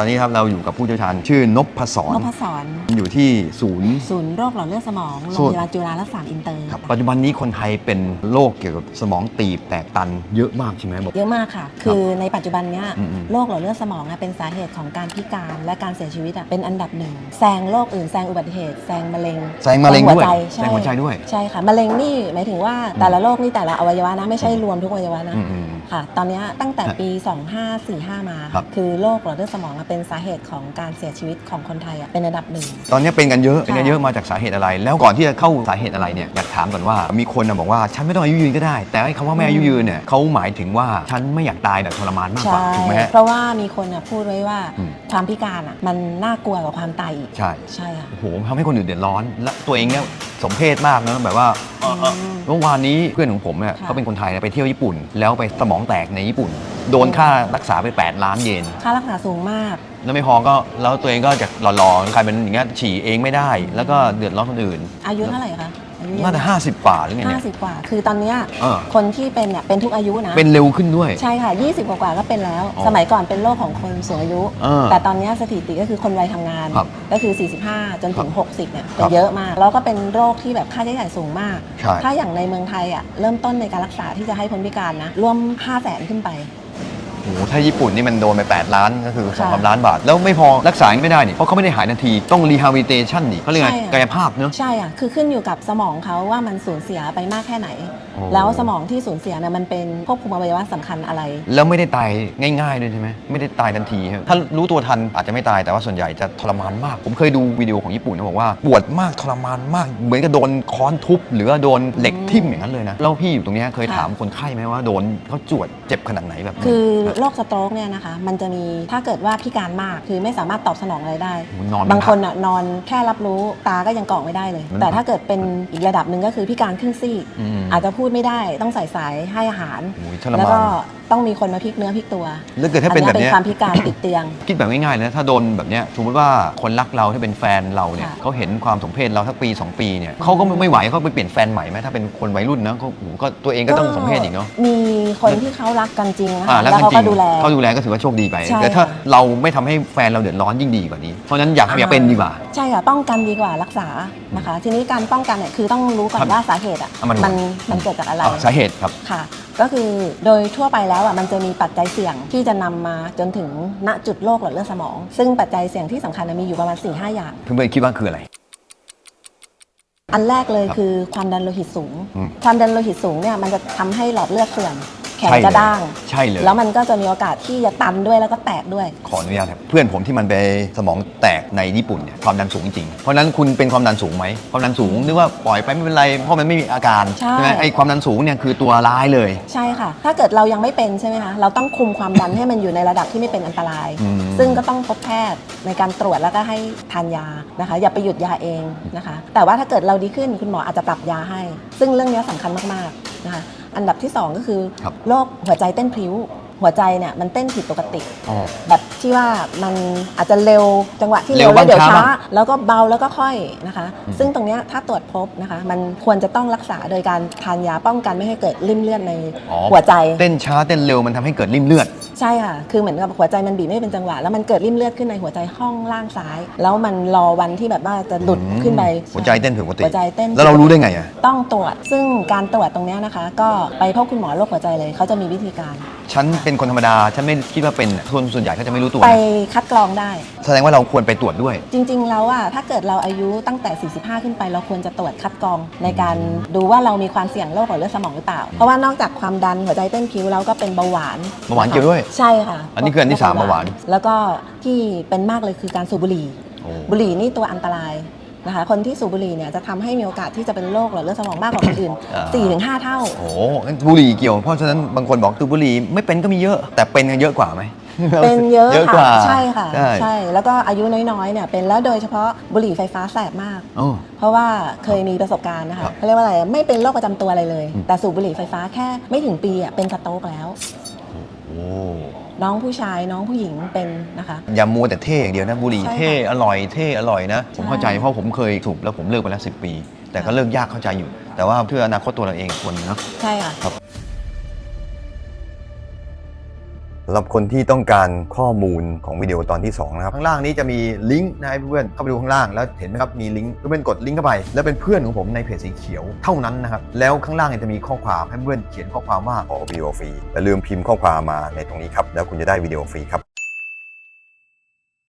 ตอนนี้ครับเราอยู่กับผู้เชี่ยวชาญชื่อนพศรนพศรอยู่ที่ศูนย์ ศูนย์โรคหลอดเลือดสมองโรศูงนย์พยาบาลจุฬารักษาอินเตอร์ครับปัจจุบันนี้คนไทยเป็นโรคเกี่ยวกับสมองตีบแตกตันเยอะมากใช่ไหมบอก เยอะมากค่ะ คือในปัจจุบันเนี้ยอืมๆ โรคหลอดเลือดสมองอะเป็นสาเหตุของการพิการและการเสียชีวิตอะเป็นอันดับหนึ่งแซงโรคอื่นแซงอุบัติเหตุแซงมะเร็งแซงมะเร็งด้วยแซแซงหัวใจด้วย ใช่ค่ะมะเร็งนี่หมายถึงว่าแต่ละโรคนี่แต่ละอวัยวะนะไม่ใช่รวมทุกอวัยวะนะ อืม ค่ะ ตอนเนี้ยตั้งแต่ครับปี 2545 มาครับ คือโรคหลอดเลือดสมองอะเป็นสาเหตุของการเสียชีวิตของคนไทยอะเป็นอันดับหนึ่งๆตอนนี้เป็นกันเยอะเป็นกันค่ะเยอะมาจากสาเหตุอะไร แล้วก่อนที่จะเข้าสาเหตุอะไรเนี่ยอยากถามก่อนว่ามีคนน่ะบอกว่าฉันไม่ต้องอายุยืนก็ได้ แต่ไอ้คำว่าไม่อายุยืนเนี่ยเขาหมายถึงว่าฉันไม่อยากตายแต่ทรมานมากกว่าใช่ ถูกไหมฮะ เพราะว่ามีคนอะพูดไว้ว่าอืม ความพิการอะมันน่ากลัวกว่าความตายอีก ใช่ใช่ค่ะ โอ้โหทำให้คนอื่นเดือดร้อนและตัวเองเนี่ย สมเพศมากนะแบบว่าเอ่อเอ่อมเมื่อวานนี้เพื่อนของผมเนี่ยค่ะเขาเป็นคนไทยนะไปเที่ยวญี่ปุ่น แล้วไปสมองแตกในญี่ปุ่น โดนค่ารักษาไป 8 ล้านเยน ค่ารักษาสูงมาก แล้วไม่พอก็แล้วตัวเองก็จะหล่อๆกลายเป็นอย่างเงี้ยฉี่เองไม่ได้ แล้วก็เดือดร้อนคนอื่น อายุเท่าไหร่คะ อายุน่าจะ50กว่าหรือไงห้าเนี่ยสิบกว่า คือตอนเนี้ยเออคนที่เป็นเนี่ยเป็นทุกอายุนะ เป็นเร็วขึ้นด้วย ใช่ค่ะ 20 กว่าๆก็เป็นแล้ว อ๋อสมัยก่อนเป็นโรคของคนสูงอายุเออแต่ตอนเนี้ยสถิติก็คือคนวัยทำงาน ครับก็คือ 45 จนถึง 60เนี่ยคเป็รันบเยอะมาก แล้วก็เป็นโรคที่แบบค่าใช้จ่ายสูงมาก ใช่ ถ้าอย่างในเมืองไทยอะเริ่มต้นในการรักษาที่จะให้พ้นพิการนะร่วม 5 0 0แสนขึ้นไปโอ้โหถ้าญี่ปุ่นนี่มันโดนไป 8 ล้านก็คือ2ค่ะ3ล้านบาท แล้วไม่พอรักษาไม่ได้นี่เพราะเขาไม่ได้หายทันทีต้อง rehabilitation นี่เขาเรียกไงใช่อะกายภาพเนอะใช่อะคือขึ้นอยู่กับสมองเขาว่ามันสูญเสียไปมากแค่ไหนโอ้แล้วสมองที่สูญเสียเนี่ยมันเป็นควบคุมอวัยวะสำคัญอะไร แล้วไม่ได้ตายง่ายๆด้วยใช่ไหมไม่ได้ตายทันทีครับถ้ารู้ตัวทันอาจจะไม่ตายแต่ว่าส่วนใหญ่จะทรมานมาก ผมเคยดูวิดีโอของญี่ปุ่นเขาบอกว่าปวดมากทรมานมาก เหมือนกับโดนค้อนทุบ หรือว่าโดนเหล็กทิ่มอย่างนั้นเลยนะแล้วพี่อยู่ตรงเนี้ยเคยค่ะถามคนไข้ไหมว่าโดนเขาจวดเจ็บขนาดไหนแบบคือโรคสโตรกเนี่ยนะคะมันจะมีถ้าเกิดว่าพิการมากคือไม่สามารถตอบสนองอะไรได้โอ้โหนอนบางคนอะนอนแค่รับรู้ตาก็ยังกรอกไม่ได้เลยมันแต่ถ้าเกิดเป็นอีกระดับหนึ่งก็คือพิการครึ่งซีกอืม อาจจะพูดไม่ได้ต้องใส่สายให้อาหาร โอ้ยทรแล้วมาก็นต้องมีคนมาพลิกเนื้อพลิกตัวแล้วเกิดถ้าเป็นแบบอัเนี้ย ความพิการติดเตียง คิดแบบง่ายๆเลยนะถ้าโดนแบบเนี้ยสมมติว่าคนรักเราที่เป็นแฟนเราเนี่ยค่ะ เขาเห็นความสมเพศเราสักปี 2 ปีเนี่ยเขาก็ไม่ไหวเขาไปเปลี่ยนแฟนใหม่ไหมถ้าเป็นคนวัยรุ่นนะเขาโอ้โหก็ตัวเองก็ต้องสมเพศอีกเนาะ มีคนที่เขารักกันจริงนะอ่าคะแล้วแล้วเขาจริก็งดูแลเขาดูแลก็ถือว่าโชคดีไป ใช่แต่ถ้าค่ะ เราไม่ทำให้แฟนเราเดือดร้อนยิ่งดีกว่านี้ เพราะฉะนั้นอยากอย่าเป็นดีกว่า ใช่ค่ะป้องกันดีกว่ารักษานะคะ ทีนี้การป้องกันเนี่ยคือต้องรู้ก่อครันบว่าสาเหตุอะเอามาดู มันมันเกิดจากอะไร อะสาเหตุครับ ค่ะ ก็คือโดยทั่วไปแล้วอะมันจะมีปัจจัยเสี่ยงที่จะนำมาจนถึงณจุดโรคหลอดเลือดสมอง ซึ่งปัจจัยเสี่ยงที่สำคัญนะมีอยู่ประมาณ4ีหอย่าง เพื่อนๆคิดว่าคืออะไร อันแรกเลยครับคือความดันโลหิตสูง อืม ความดันโลหิตสูงเนี่ยมันจะทำให้หลอดเลือดเสื่อม แขนใช่เลยจะด้าง ใช่เลยแล้วมันก็จะมีโอกาสที่จะตันด้วยแล้วก็แตกด้วย ขออนุญาตครับเพื่อนผมที่มันไปสมองแตกในญี่ปุ่นเนี่ยความดันสูงจริงๆเพราะฉะนั้นคุณเป็นความดันสูงไหมความดันสูงนึกว่าปล่อยไปไม่เป็นไรเพราะมันไม่มีอาการใช่ไหมไอ้ความดันสูงเนี่ยคือตัวร้ายเลย ใช่ค่ะ ถ้าเกิดเรายังไม่เป็นใช่ไหมคะเราต้องคุมความดันให้มันอยู่ในระดับที่ไม่เป็นอันตรายอืมซึ่งก็ต้องพบแพทย์ในการตรวจแล้วก็ให้ทานยานะคะ อย่าไปหยุดยาเองนะคะ แต่ว่าถ้าเกิดเราดีขึ้นคุณหมออาจจะปรับยาให้ ซึ่งเรื่องนี้สำคัญมากๆนะคะอันดับที่สองก็คือครับโรคหัวใจเต้นพลิ้ว หัวใจเนี่ยมันเต้นผิดปกติ อ๋อ แบบที่ว่ามันอาจจะเร็วจังหวะที่เร็เร็ววแล้วเดี๋ยวบ้างช้าช้าบ้างแล้วก็เบาแล้วก็ค่อยนะคะ อืม ซึ่งตรงเนี้ยถ้าตรวจพบนะคะ มันควรจะต้องรักษาโดยการทานยาป้องกันไม่ให้เกิดริ่มเลือดในอ๋อหัวใจ เต้นช้าเต้นเร็วมันทำให้เกิดริ่มเลือด ใช่ค่ะ คือเหมือนกับหัวใจมันบีบไม่เป็นจังหวะ แล้วมันเกิดริ่มเลือดขึ้นในหัวใจห้องล่างซ้าย แล้วมันรอวันที่แบบว่าจะหลุดขึ้นไปหัวใจเต้นผิดปกติ หัวใจเต้นแล้วเรารู้ได้ไงอะ ต้องตรวจ ซึ่งการตรวจตรงเนี้ยนะคะ ก็ไปพบคุณหมอโรคหัวใจเลย เขาจะมีวิธีการ ฉันเป็นคนธรรมดา ฉันไม่คิดว่าเป็นคนส่วนใหญ่เขาจะไม่รู้ตัวไปนะคัดกรองได้ แสดงว่าเราควรไปตรวจด้วย จริง ๆ แล้วอะถ้าเกิดเราอายุตั้งแต่ 45 ขึ้นไป เราควรจะตรวจคัดกรองในการดูว่าเรามีความเสี่ยงโรคหลอดเลือดสมองหรือเปล่า เพราะว่านอกจากความดันหัวใจเต้นผิวแล้วก็เป็นเบาหวานเบาหวานเกี่ยวด้วยใช่ค่ะอันนี้คืออันที่สามเบาหวาน แล้วก็ที่เป็นมากเลยคือการสูบบุหรี่ โอ้ บุหรี่นี่ตัวอันตราย นะคะคนที่สูบบุหรี่เนี่ยจะทำให้มีโอกาสที่จะเป็นโรคหลอดเลือดสมองมากกว่าคนอื่นอ่า 4-5 เท่า โอ้โหงั้นบุหรี่เกี่ยว เพราะฉะนั้นบางคนบอกตูดบุหรี่ไม่เป็นก็มีเยอะ แต่เป็นกันเยอะกว่าไหม เป็นเยอะเยอะกค่ะว่าใช่ค่ะ ใช่ใช่แล้วก็อายุน้อยๆเนี่ยเป็นแล้วโดยเฉพาะบุหรี่ไฟฟ้าแสบมาก โอ้ เพราะว่าเคยมีประสบการณ์นะครัคะบเขาเรียกว่าอะไรไม่เป็นโรคประจำตัวอะไรเลยอืมแต่สูบบุหรี่ไฟฟ้าแค่ไม่ถึงปีอะเป็นสโตรกแล้วโอ้ น้องผู้ชายน้องผู้หญิงเป็นนะคะ อย่ามัวแต่เท่อย่างเดียวนะบุหรี่ใช่ค่ะเท่อร่อยเท่อร่อยนะ ผมใช่เข้าใจเพราะผมเคยสูบแล้วผมเลิกไปแล้วสิปี แต่ก็เลิกยากเข้าใจอยู่ แต่ว่าเพื่ออนาคตตัวเราเองควรเนาะใช่ค่ะ สำหรับคนที่ต้องการข้อมูลของวิดีโอตอนที่2นะครับข้างล่างนี้จะมีลิงก์นะให้เพื่อนเข้าไปดูข้างล่างแล้วเห็นไหมครับมีลิงก์เพื่อนกดลิงก์เข้าไป แล้วเป็นเพื่อนของผมในเพจสีเขียวเท่านั้นนะครับแล้วข้างล่างจะมีข้อความให้เพื่อนเขียนข้อความว่าขอวิดีโอฟรีอย่าลืมพิมพ์ข้อความมาในตรงนี้ครับแล้วคุณจะได้วิดีโอฟรีครับ